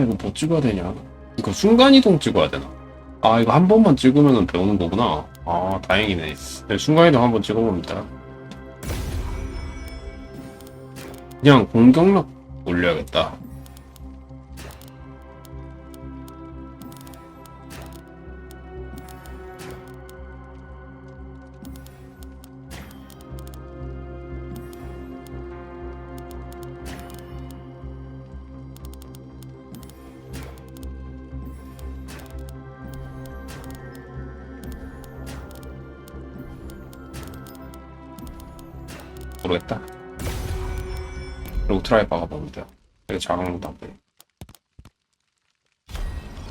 아 이거 뭐 찍어야 되냐? 이거 순간이동 찍어야 되나? 아 이거 한 번만 찍으면 배우는 거구나. 아 다행이네. 네, 순간이동 한번 찍어봅니다. 그냥 공격력 올려야겠다 모르겠다 그리고 트라이 박아봅니다 되게 작은 안 돼.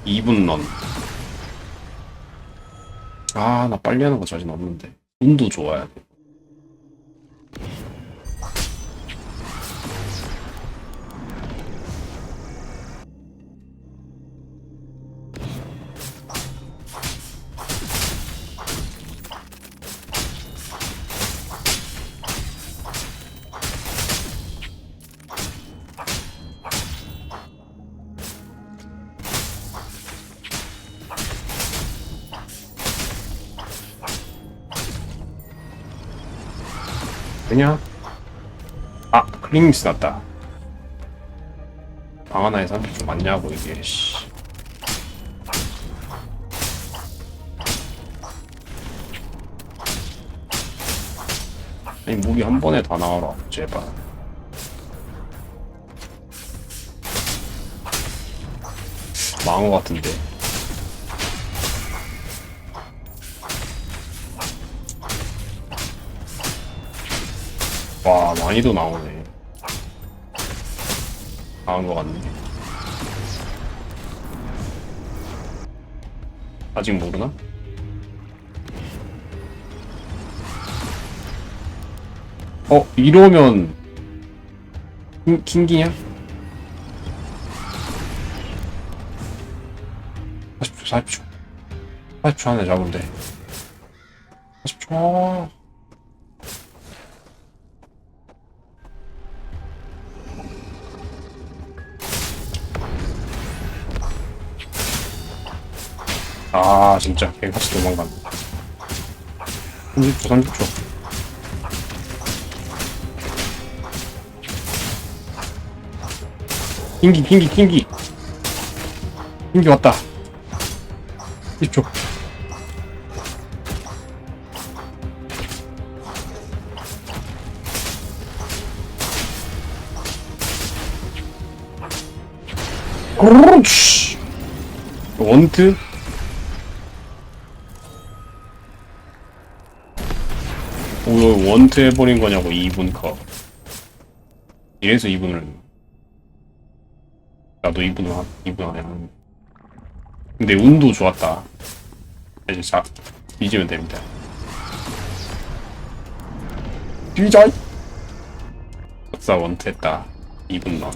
2분 런. 아, 나 빨리 하는 거 자신 없는데. 운도 좋아야 돼. 그냥 아 클릭 미스 났다. 방 하나에 30초 맞냐고 이게 씨. 아니 무기 한 번에 다 나와라 제발. 것 같은데 와 많이도 나오네. 나온 것 같네. 아직 모르나? 어 이러면 킹, 킹기냐? 40초 40초. 40초 안에 잡으면 돼. 40초 아 진짜. 개같이 도망간다. 30초 30초. 킹기 킹기 킹기. 킹기 왔다. 10초. 그렇지. 원트 오, 원트 해버린 거냐고 2분 컷 이래서 2분을. 나도 2분을 한 2분 안에 하는 근데 운도 좋았다. 이제 자 뒤지면 됩니다. 뒤자 역사 원트 했다. 2분 런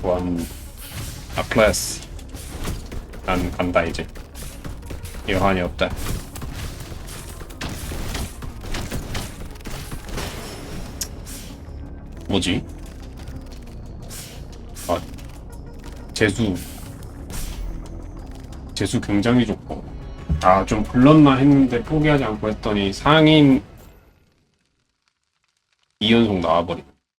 원, 아 클래스. 난 간다 이제. 여한이 없다 뭐지? 아, 재수. 재수 굉장히 좋고. 아, 좀 불렀나 했는데 포기하지 않고 했더니 상인 2연속 나와버린.